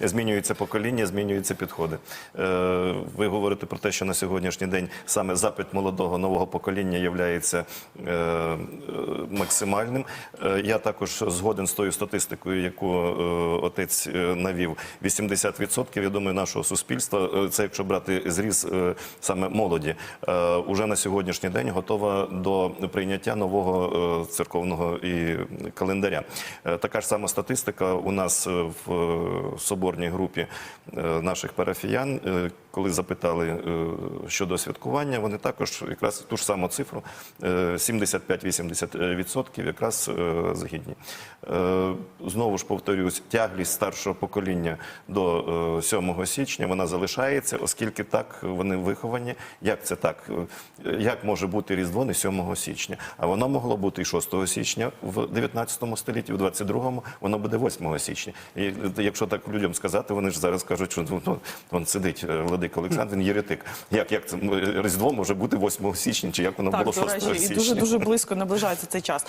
Змінюється покоління, змінюються підходи. Е, Ви говорите про те, що на сьогоднішній день саме запит молодого нового покоління є максимальним. Е, Я також згоден з тою статистикою, яку е, отець е, навів. 80% я думаю, нашого суспільства, е, це якщо брати зріз е, саме молоді, е, уже на сьогоднішній день готова до прийняття нового е, церковного календаря. Е, Така ж сама статистика у нас е, в е, соборній групі е, наших парафіян, е, коли запитали е, щодо святкування, вони також якраз ту ж саму цифру е, 75-80% якраз е, згідні. Е, Знову ж повторюсь, тяглість старшого покоління до е, 7 січня вона залишається, оскільки так вони виховані. Як це так? Е, Як може бути Різдво не 7 січня? А воно могло бути і 6 січня в 19 столітті, в 22-му воно буде 8 січня. І е, якщо так людям сказати, вони ж зараз кажуть, що ну, ну, сидить е, владик Олександр, єретик. Як, як це Різдво може бути 8 січня, чи як воно Так, було до 6 січня? і дуже дуже близько наближається цей час.